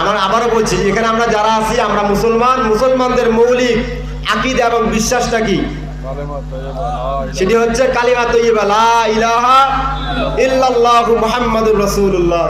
আমার আবারও বলছি, এখানে আমরা যারা আছি, আমরা মুসলমান। মুসলমানদের মৌলিক আকিদা এবং বিশ্বাসটা কি? সেটি হচ্ছে কালিমা তৈবা লা ইলাহা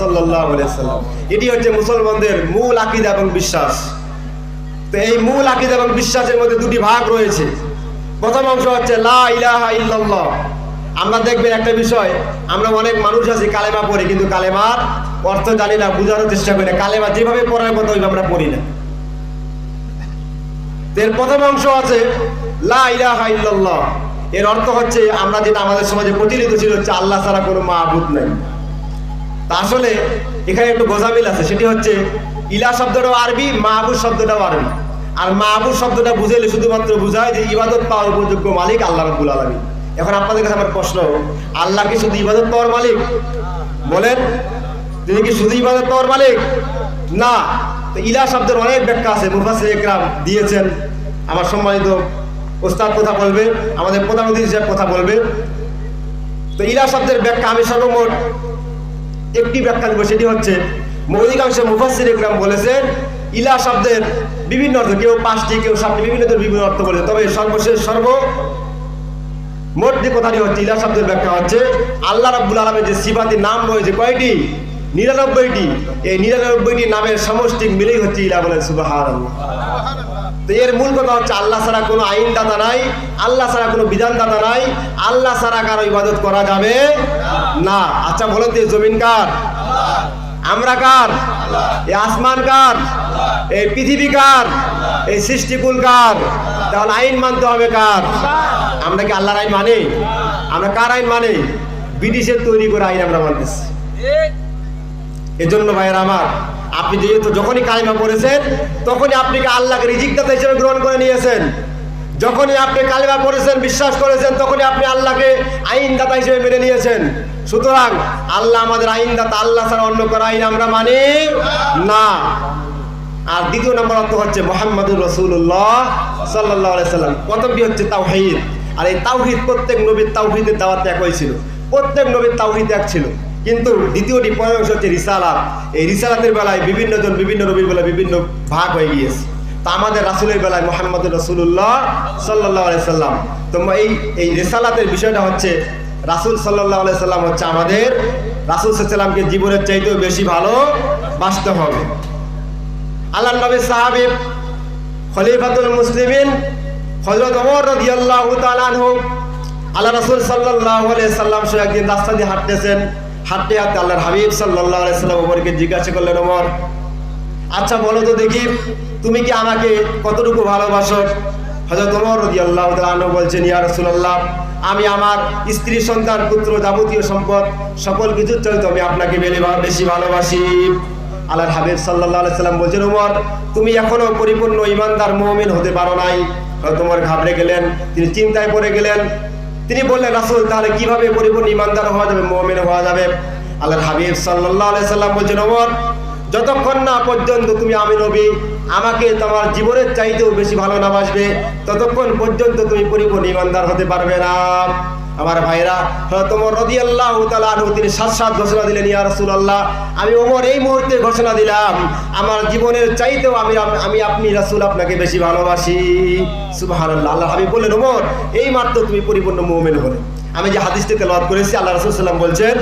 সাল্লাম। এটি হচ্ছে মুসলমানদের মূল আকিদা এবং বিশ্বাস। তো এই মূল আকিদা এবং বিশ্বাসের মধ্যে দুটি ভাগ রয়েছে। প্রথম অংশ হচ্ছে লা ইলাহা ইল্লাল্লাহ। আমরা দেখবেন একটা বিষয়, আমরা অনেক মানুষ আছি, কালেমা পড়ি, কিন্তু কালেমার অর্থ জানি না বোঝানোর চেষ্টা করি না। কালেমা যেভাবে পড়ার কথা ওইভাবে আমরা পড়ি না। এর প্রথম অংশ আছে, লা এর অর্থ হচ্ছে, আমরা যেটা আমাদের সমাজে প্রচলিত ছিল হচ্ছে আল্লাহ ছাড়া কোনো মাহবুদ নাই। তা আসলে এখানে একটু গোজামিল আছে, সেটি হচ্ছে, ইলা শব্দটাও আরবি মাহবুদ শব্দটাও আরবি। আর মাহবুদ শব্দটা বুঝাইলে শুধুমাত্র বুঝায় যে ইবাদত পাওয়ার উপযোগ্য মালিক আল্লাহ রাব্বুল আলামিন। এখন আপনাদের কাছে আমার প্রশ্ন, আল্লাহ কি শুধু ইবাদত পাওয়ার মালিক? বলেন। তিনি কি শুধু ইবাদত পাওয়ার মালিক? না। তো ইলা শব্দের অনেক ব্যাখ্যা আছে মুফাসির একরাম দিয়েছেন। আমার সম্মানিত ওস্তাদ কথা বলবে, আমাদের প্রধান অতিথি হিসেবে কথা বলবে। তো ইলা শব্দের ব্যাখ্যা আমি সর্বমোট একটি ব্যাখ্যা দেবো, সেটি হচ্ছে, অধিকাংশ মুফাসির ইকরাম বলেছেন, ইলা শব্দের বিভিন্ন অর্থ, কেউ পাঁচটি, কেউ সাতটি, বিভিন্ন বিভিন্ন অর্থ বলে তবে সর্বশেষ, সর্ব মোট যে কথাটি হচ্ছে, ইলা শব্দের ব্যাখ্যা হচ্ছে, আল্লাহ রাব্বুল আলমের যে সিফাতি নাম রয়েছে কয়টি? নিরানব্বইটি, এই নিরানব্বইটি নামের সমষ্টি মিলেই হচ্ছে ইলা বলেন তো এর মূল কথা হচ্ছে আল্লাহ ছাড়া কোনো আইনদাতা নাই, আল্লাহ ছাড়া কোনো বিধানদাতা নাই, আল্লাহ ছাড়া কারও ইবাদত করা যাবে না। আচ্ছা বলেন তো জমিন কার? আমরা কার? এই আসমান কার? এই পৃথিবী কার? এই সৃষ্টিকুল কার? তাহলে আইন মানতে হবে কার? আমরা কি আল্লাহর আইন মানে? আমরা কার আইন মানে? ব্রিটিশের তৈরি করে আইন আমরা মানতেছি। এজন্য ভাইয়ের আমার, আপনি যেহেতু যখনই কালিমা পড়েছেন, তখনই আপনি আল্লাহকে রিজিকদাতা হিসেবে গ্রহণ করে নিয়েছেন। যখনই আপনি কালিমা পড়েছেন, বিশ্বাস করেছেন, তখনই আপনি আল্লাহকে আইনদাতা হিসেবে মেনে নিয়েছেন। সুতরাং আল্লাহ আমাদের আইনদাতা আল্লাহ ছাড়া অন্য কোনো আইন আমরা মানি না। আর দ্বিতীয় নম্বর অর্থ হচ্ছে মোহাম্মদুর রসুল্লাহ সাল্লাহ সাল্লাম। প্রথমটি হচ্ছে? তাওহিদ। আর এই তাওহিদ প্রত্যেক নবীর তাওহিদের দাওয়াত একই ছিল। প্রত্যেক নবীর তাওহিদ এক ছিল। কিন্তু দ্বিতীয়টি পরের অংশ হচ্ছে রিসালাত। এই রিসালাতের বেলায় বিভিন্ন জন বিভিন্ন রবির বেলায় বিভিন্ন ভাগ হয়ে গিয়েছে। তা আমাদের রাসুলের বেলায় মোহাম্মদ রসুল্লাহ সাল্লাহ সাল্লাম। তো এই এই রিসালাতের বিষয়টা হচ্ছে, রাসুল সাল্লাহ সাল্লাম হচ্ছে আমাদের, রাসুল সাল্লামকে জীবনের চাইতেও বেশি ভালো বাঁচতে হবে। আল্লাহ নবী সাহাবিব খলিফাতুল মুসলিমিন হজরত ওমর রাদিয়াল্লাহু তাআলা আনহু আল্লাহ রাসুল আলাইহি সাল্লাম সে একদিন রাস্তা দিয়ে হাঁটতেছেন। হাঁটতে হাঁটতে আল্লাহর হাবিব সাল্লাল্লাহু আলাইহি সাল্লাম ওমরকে জিজ্ঞাসা করলেন, ওমর আচ্ছা বলো তো দেখি, তুমি কি আমাকে কতটুকু ভালোবাসো? হযরত ওমর তাআলা আনহু বলছেন, ইয়া রাসূলুল্লাহ, আমি আমার স্ত্রী, সন্তান, পুত্র যাবতীয় সম্পদ, সকল কিছুর চাইতে আমি আপনাকে বেশি ভালোবাসি। আল্লাহর হাবিব সাল্লাল্লাহু আলাইহি সাল্লাম বলছেন, ওমর, তুমি এখনও পরিপূর্ণ ইমানদার মুমিন হতে পারো নাই। হয়তো ঘাবড়ে গেলেন, তিনি চিন্তায় পড়ে গেলেন তিনি বললেন, রাসুল, তাহলে কীভাবে পরিপূর্ণ ইমানদার হওয়া যাবে, মোমেন হওয়া যাবে? আল্লাহ হাবিব সাল্লাহ সাল্লাম বলছেন, ওমর, যতক্ষণ না পর্যন্ত তুমি আমি নবী, আমাকে তোমার জীবনের চাইতেও বেশি ভালো না ততক্ষণ পর্যন্ত তুমি পরিপূর্ণ ইমানদার হতে পারবে না। আমার ভাইরা তোমার রদি আল্লাহ তিনি সাত সাত ঘোষণা দিলেন, ইয়া রসুল আল্লাহ আমি ওমর এই মুহূর্তে ঘোষণা দিলাম, আমার জীবনের চাইতেও আমি আমি আপনি রাসুল আপনাকে বেশি ভালোবাসি। সুবাহ আল্লাহ আমি বললেন, ওমর, এই মাত্র তুমি পরিপূর্ণ মোমেন হলে। আমি যে হাদিস হাদিসটি তেলাওয়াত করেছি, আল্লাহ রাসূল বলছেন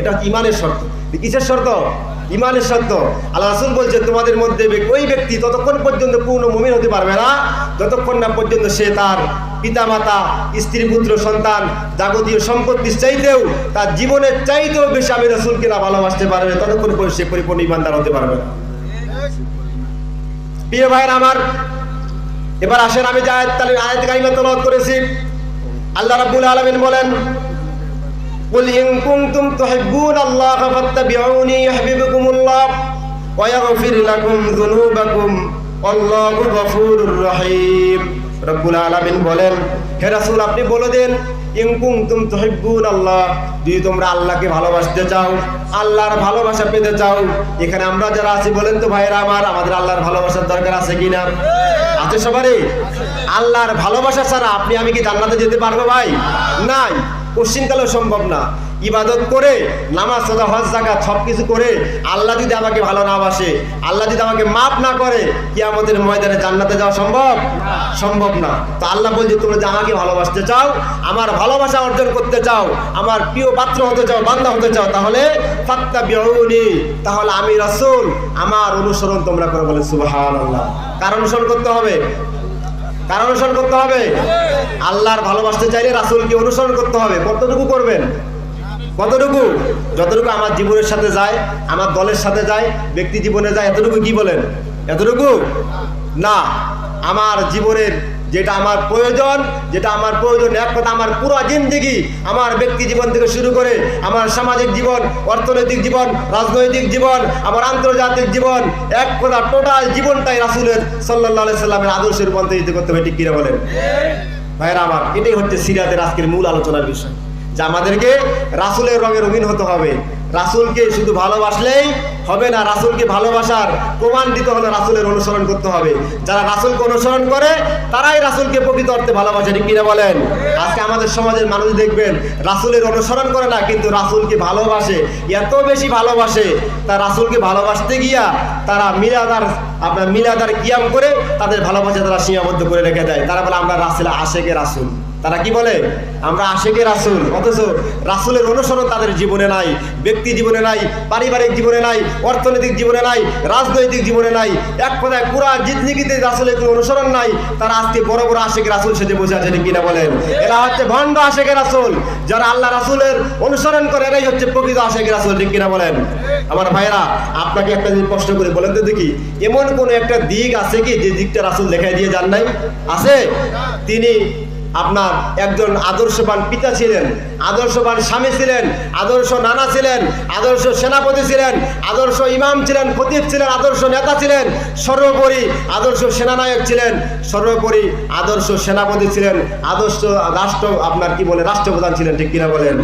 এটা ইমানের শর্ত? কিসের শর্ত? ইমানের শর্ত আল্লাহ রাসূল বলছেন তোমাদের মধ্যে ওই ব্যক্তি ততক্ষণ পর্যন্ত পূর্ণ মুমিন হতে পারবে না। যতক্ষণ না পর্যন্ত সে তার পিতামাতা, স্ত্রী, পুত্র, সন্তান, যাবতীয় সম্পত্তির চাইতেও, তার জীবনের চাইতেও বেশি আমি রাসূলকে না ভালোবাসতে পারবে ততক্ষণ পর্যন্ত সে পরিপূর্ণ ইমানদার হতে পারবে না। প্রিয় ভাইয়ের আমার, এবার আসেন আমি যে আয়াত তালিম আয়াত কারিমা করেছি। আল্লাহ রাব্বুল আলামিন বলেন قل إن كنتم تحبون الله فاتبعوني يحببكم الله ويغفر لكم ذنوبكم والله غفور رحيم রব্বুল আলামিন বলেন হে রাসূল আপনি বলে দেন ইন কুনতুম তুহিব্বুন আল্লাহ যদি তোমরা আল্লাহকে ভালোবাসতে চাও আল্লাহর ভালোবাসা পেতে চাও এখানে আমরা যারা আছি বলেন তো ভাইরা আমার আমাদের আল্লাহর ভালোবাসার দরকার আছে কিনা আছে সবারই আল্লাহর ভালোবাসা ছাড়া আপনি আমি কি জান্নাতে যেতে পারবো ভাই নাই কোশ্চিনকালেও সম্ভব না। ইবাদত করে, নামাজ, সোজা, হজ জাকাত সব কিছু করে আল্লাহ যদি আমাকে ভালো না বাসে, আল্লাহ যদি আমাকে মাফ না করে কি আমাদের ময়দানে জান্নাতে যাওয়া সম্ভব? সম্ভব না। তো আল্লাহ বলছে, তোমরা যে আমাকে ভালোবাসতে চাও, আমার ভালোবাসা অর্জন করতে চাও, আমার প্রিয় পাত্র হতে চাও, বান্দা হতে চাও, তাহলে ফাত্তা বিউনি তাহলে আমি রাসূল, আমার অনুসরণ তোমরা করে বলে সুবহানাল্লাহ। কার অনুসরণ করতে হবে? কার অনুসরণ করতে হবে? আল্লাহর ভালোবাসতে চাইলে রাসুলকে অনুসরণ করতে হবে। কতটুকু করবেন? কতটুকু? যতটুকু আমার জীবনের সাথে যায়, আমার দলের সাথে যায়, ব্যক্তি জীবনে যায়, এতটুকু কি বলেন? এতটুকু? না। আমার জীবনের যেটা আমার প্রয়োজন, যেটা আমার প্রয়োজন, এক কথা আমার পুরো জিন্দিগি আমার ব্যক্তি জীবন থেকে শুরু করে আমার সামাজিক জীবন, অর্থনৈতিক জীবন, রাজনৈতিক জীবন, আমার আন্তর্জাতিক জীবন, এক কথা টোটাল জীবনটাই রাসুলের সাল্লাহ সাল্লামের আদর্শে রূপান্তরিত করতে হবে, ঠিক কিনা বলেন? ভাইরা আমার, এটাই হচ্ছে সিরিয়াতের আজকের মূল আলোচনার বিষয়, যে আমাদেরকে রাসুলের রঙে রঙিন হতে হবে। রাসুলকে শুধু ভালোবাসলেই হবে না, রাসুলকে ভালোবাসার প্রমাণ দিতে হলে রাসুলের অনুসরণ করতে হবে। যারা রাসুলকে অনুসরণ করে, তারাই রাসুলকে প্রকৃত অর্থে ভালোবাসে, ঠিক কিনা বলেন? আজকে আমাদের সমাজের মানুষ দেখবেন, রাসুলের অনুসরণ করে না, কিন্তু রাসুলকে ভালোবাসে, এত বেশি ভালোবাসে। তা রাসুলকে ভালোবাসতে গিয়া তারা মিলাদার, আপনার মিলাদার কিয়াম করে তাদের ভালোবাসা তারা সীমাবদ্ধ করে রেখে দেয়। তারা বলে, আমরা রাসুল, আশেকে রাসুল। তারা কি বলে? আমরা আশেকে রাসুল, অথচ রাসুলের অনুসরণ তাদের জীবনে নাই, ব্যক্তি জীবনে নাই, পারিবারিক জীবনে নাই, অর্থনৈতিক জীবনে নাই, রাজনৈতিক জীবনে নাই। এক কথায় পুরা জিন্দগিতে রাসুলের কোনো অনুসরণ নাই। তারা আজকে বড় বড় আশেকে রাসুল সেজে বসে আছে, ঠিক কিনা বলেন? এরা হচ্ছে ভণ্ড আশেকে রাসুল, যারা আল্লাহ রাসুলের অনুসরণ করে, এরাই হচ্ছে প্রকৃত আশেকে রাসুল, ঠিক কিনা বলেন? আমার ভাইরা আপনাকে একটা জিনিস প্রশ্ন করে, বলেন তো দেখি, এমন কোন একটা দিক আছে কি, যে দিকটা রাসুল দেখাই দিয়ে যান নাই? আছে? তিনি আপনার একজন আদর্শবান পিতা ছিলেন, আদর্শবান স্বামী ছিলেন, আদর্শ নানা ছিলেন, আদর্শ সেনাপতি ছিলেন, আদর্শ ইমাম ছিলেন, খতিব ছিলেন, আদর্শ নেতা ছিলেন, সর্বোপরি আদর্শ সেনানায়ক ছিলেন, সর্বোপরি আদর্শ সেনাপতি ছিলেন, আদর্শ রাষ্ট্র, আপনার কি বলে, রাষ্ট্রপ্রধান ছিলেন, ঠিক কিনা বলেন?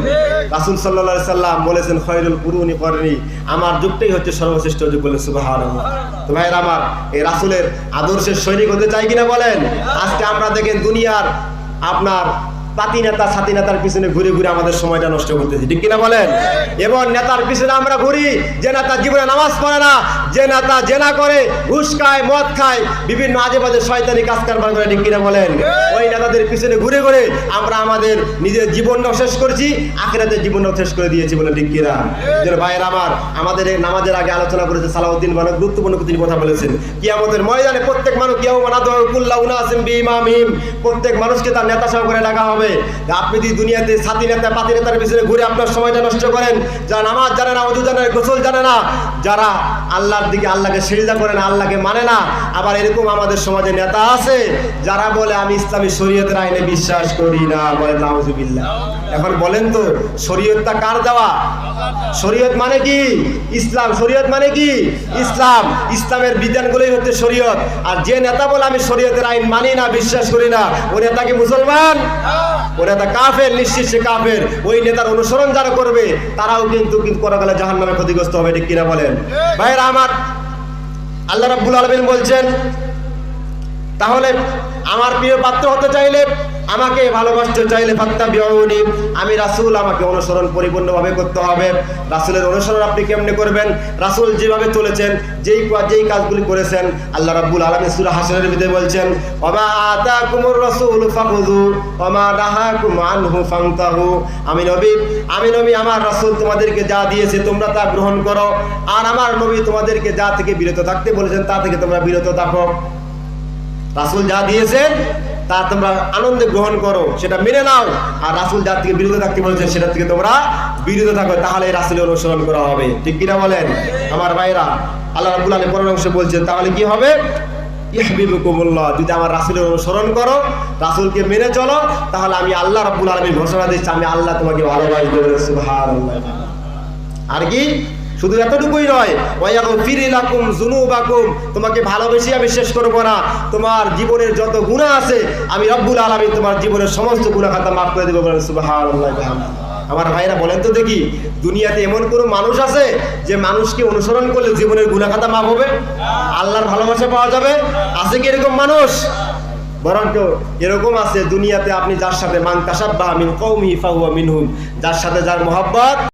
রাসুল সাল্লা সাল্লাম বলেছেন খয়রুল কুরুনি করেনি আমার যুগটাই হচ্ছে সর্বশ্রেষ্ঠ যুগ বলে সুবাহ তো ভাইয়ের আমার, এই রাসুলের আদর্শের সৈনিক হতে চাই কিনা বলেন? আজকে আমরা দেখেন দুনিয়ার আপনার পাতি নেতা, ছাতি নেতার পিছনে ঘুরে ঘুরে আমাদের সময়টা নষ্ট করতেছি। ঠিক কিনা বলেন? এবং নেতার পিছনে আমরা ঘুরি, যে নেতা জীবনে নামাজ পড়ে না, যে নেতা জেনা করে, ঘুষ খায়, মদ খায়, বিভিন্ন আজে বাজে শয়তানি কাজ কারবার করে, ঠিক কিনা বলেন? ওই নেতাদের পিছনে ঘুরে ঘুরে আমরা আমাদের নিজের জীবনটাও শেষ করেছি, আখেরাতের জীবনটাও শেষ করে দিয়েছি বলে ঠিক কিনা? ভাইয়ের আমার, আমাদের নামাজের আগে আলোচনা করেছে সালাউদ্দিন বানো গুরুত্বপূর্ণ তিনি কথা বলেছেন। কি আমাদের ময়দানে প্রত্যেক মানুষ উনাসিম বিমামিম প্রত্যেক মানুষকে তার নেতা সহকারে ডাকা হবে। আপনি যদি দুনিয়াতে সাথী নেতা, পাতি নেতার পিছনে ঘুরে আপনার সময়টা নষ্ট করেন, যারা নামাজ জানে না, অজু জানে গোসল জানে না, যারা আল্লাহর দিকে আল্লাহকে সেজদা করে না, আল্লাহকে মানে না, আবার এরকম আমাদের সমাজে নেতা আছে, যারা বলে, আমি ইসলামী শরীয়তের আইনে বিশ্বাস করি না, বলে নাউজুবিল্লাহ এখন বলেন তো, শরীয়তটা কার দেওয়া? শরীয়ত মানে কি? ইসলাম শরীয়ত মানে কি? ইসলাম, ইসলামের বিধানগুলোই হচ্ছে শরীয়ত। আর যে নেতা বলে, আমি শরীয়তের আইন মানি না, বিশ্বাস করি না, ও নেতা কি মুসলমান? ও নেতা কাফের নিশ্চিত সে কাফের। ওই নেতার অনুসরণ যারা করবে, তারাও কিন্তু কিন্তু করা গেলে জাহান নামে ক্ষতিগ্রস্ত হবে, ঠিক কিনা বলেন? ভাইয়ের আমার, আল্লাহ রাব্বুল আলমিন বলছেন, তাহলে আমার প্রিয় পাত্র হতে চাইলে আমাকে ভালোবাসতে চাইলে ফাত্তা বিয়নি আমি রাসূল, আমাকে অনুসরণ পরিপূর্ণভাবে করতে হবে। রাসূলের অনুসরণ আপনি কেমনে করবেন? রাসূল যেভাবে চলেছেন, যেই যেই কাজগুলি করেছেন, আল্লাহ রাব্বুল আলামিন সূরা হাসরের ভিতরে বলছেন, ওমা আতাকুমুর রাসূল, ফাখুযু, ওমা নাহাকুম আনহু, ফান্তাহু। আমি নবী আমি নবী, আমার রাসূল তোমাদেরকে যা দিয়েছে তোমরা তা গ্রহণ করো। আর আমার নবী তোমাদেরকে যা থেকে বিরত থাকতে বলেছেন, তা থেকে তোমরা বিরত থাকো। রাসুল যা দিয়েছেন তা তোমরা আনন্দে গ্রহণ করো, সেটা মেনে নাও। আর রাসুল যার থেকে বিরত থাকতে বলেছেন সেটা থেকে তোমরা বিরত থাকো, তাহলে রাসুলের অনুসরণ করা হবে। ঠিক কিনা বলেন? আমার ভাইরা, আল্লাহ রাবুল আলী পরের অংশে বলছেন, তাহলে কি হবে? ইহবিবুকুমুল্লাহ, যদি আমার রাসুলের অনুসরণ করো, রাসুলকে মেনে চলো, তাহলে আমি আল্লাহ রাব্বুল আলমী ঘোষণা দিচ্ছি, আমি আল্লাহ তোমাকে ভালোবাসবো সুবহানাল্লাহ। আর কি? শুধু এতটুকুই নয় তোমাকে ভালোবেসে আমি শেষ করব না। তোমার জীবনের যত গুণা আছে, আমি রব্বুল আলমী তোমার জীবনের সমস্ত গুণা খাতা মাফ করে দেবো আমার ভাইরা, বলেন তো দেখি, দুনিয়াতে এমন কোনো মানুষ আছে যে মানুষকে অনুসরণ করলে জীবনের গুণা খাতা মাফ হবে? আল্লাহর ভালোবাসা পাওয়া যাবে? আছে কি এরকম মানুষ? বরং এরকম আছে দুনিয়াতে আপনি যার সাথে তাসাব্বাহ মিন কওমি ফাহুয়া মিনহুম, যার সাথে যার মোহাব্বত